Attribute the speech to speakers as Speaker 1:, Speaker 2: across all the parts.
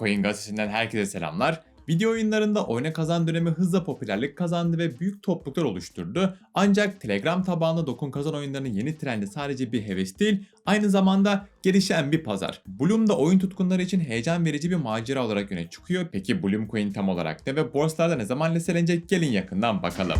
Speaker 1: Bitcoin gazetesinden herkese selamlar. Video oyunlarında oyuna kazan dönemi hızla popülerlik kazandı ve büyük topluluklar oluşturdu. Ancak Telegram tabanlı dokun kazan oyunlarının yeni trendi sadece bir heves değil, aynı zamanda gelişen bir pazar. Bloom da oyun tutkunları için heyecan verici bir macera olarak öne çıkıyor. Peki Bloom Coin tam olarak ne ve borsalarda ne zaman listelenecek? Gelin yakından bakalım.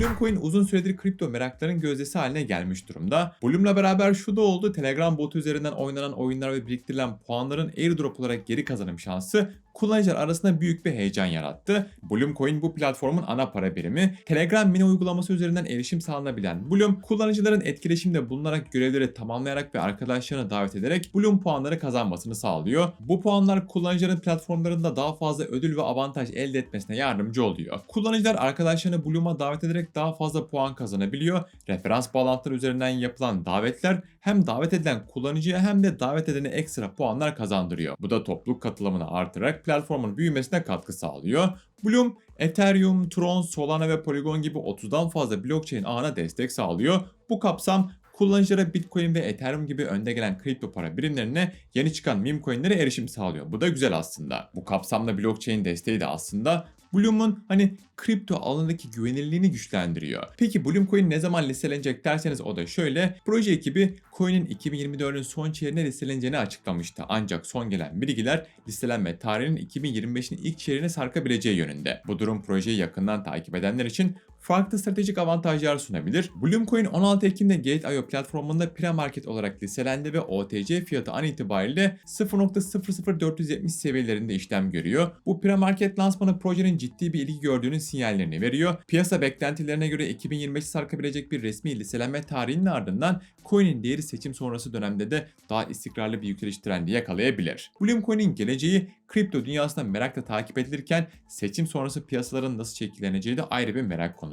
Speaker 1: Bloom Coin uzun süredir kripto merakların gözdesi haline gelmiş durumda. Bloom'la beraber şu da oldu. Telegram botu üzerinden oynanan oyunlar ve biriktirilen puanların airdrop olarak geri kazanım şansı kullanıcılar arasında büyük bir heyecan yarattı. Bloom Coin bu platformun ana para birimi. Telegram mini uygulaması üzerinden erişim sağlanabilen Bloom, kullanıcıların etkileşimde bulunarak görevleri tamamlayarak ve arkadaşlarını davet ederek Bloom puanları kazanmasını sağlıyor. Bu puanlar kullanıcıların platformlarında daha fazla ödül ve avantaj elde etmesine yardımcı oluyor. Kullanıcılar arkadaşlarını Bloom'a davet ederek daha fazla puan kazanabiliyor. Referans bağlantıları üzerinden yapılan davetler hem davet edilen kullanıcıya hem de davet edene ekstra puanlar kazandırıyor. Bu da topluluk katılımını artırarak platformun büyümesine katkı sağlıyor. Bloom, Ethereum, Tron, Solana ve Polygon gibi 30'dan fazla blockchain ağına destek sağlıyor. Bu kapsam kullanıcılara Bitcoin ve Ethereum gibi önde gelen kripto para birimlerine yeni çıkan meme coinlere erişim sağlıyor. Bu da güzel aslında. Bu kapsamda blockchain desteği de aslında Bloom'un hani kripto alanındaki güvenilirliğini güçlendiriyor. Peki Bloom Coin ne zaman listelenecek derseniz o da şöyle. Proje ekibi coin'in 2024'ün son çeyreğine listeleneceğini açıklamıştı. Ancak son gelen bilgiler listelenme tarihinin 2025'in ilk çeyreğine sarkabileceği yönünde. Bu durum projeyi yakından takip edenler için farklı stratejik avantajlar sunabilir. Bloomcoin 16 Ekim'de Gate.io platformunda pre-market olarak listelendi ve OTC fiyatı an itibariyle 0.00470 seviyelerinde işlem görüyor. Bu pre-market lansmanı projenin ciddi bir ilgi gördüğünün sinyallerini veriyor. Piyasa beklentilerine göre 2025'i sarkabilecek bir resmi listelenme tarihinin ardından coin'in değeri seçim sonrası dönemde de daha istikrarlı bir yükseliş trendi yakalayabilir. Bloomcoin'in geleceği kripto dünyasında merakla takip edilirken seçim sonrası piyasaların nasıl şekilleneceği de ayrı bir merak konusu.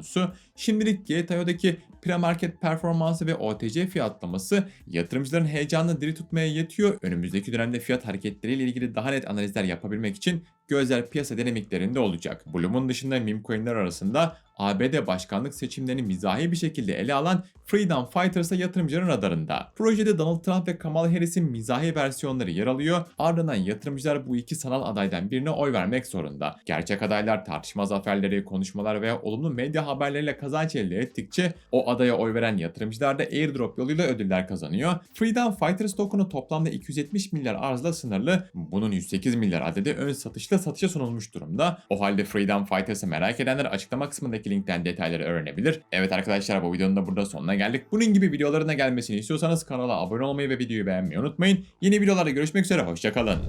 Speaker 1: Şimdilik GTA'daki pre-market performansı ve OTC fiyatlaması yatırımcıların heyecanını diri tutmaya yetiyor. Önümüzdeki dönemde fiyat hareketleriyle ilgili daha net analizler yapabilmek için gözler piyasa dinamiklerinde olacak. Bloom'un dışında meme arasında ABD başkanlık seçimlerini mizahi bir şekilde ele alan Freedom Fighters da yatırımcıların radarında. Projede Donald Trump ve Kamala Harris'in mizahi versiyonları yer alıyor. Ardından yatırımcılar bu iki sanal adaydan birine oy vermek zorunda. Gerçek adaylar tartışma zaferleri, konuşmalar veya olumlu medya haberleriyle kazanç elde ettikçe o adaya oy veren yatırımcılar da airdrop yoluyla ödüller kazanıyor. Freedom Fighters tokenu toplamda 270 milyar arzla sınırlı. Bunun 108 milyar adedi ön satışla satışa sunulmuş durumda. O halde Freedom Fighters'ı merak edenler açıklama kısmındaki linkten detayları öğrenebilir. Evet arkadaşlar bu videonun da burada sonuna geldik. Bunun gibi videolarına gelmesini istiyorsanız kanala abone olmayı ve videoyu beğenmeyi unutmayın. Yeni videolarda görüşmek üzere hoşçakalın.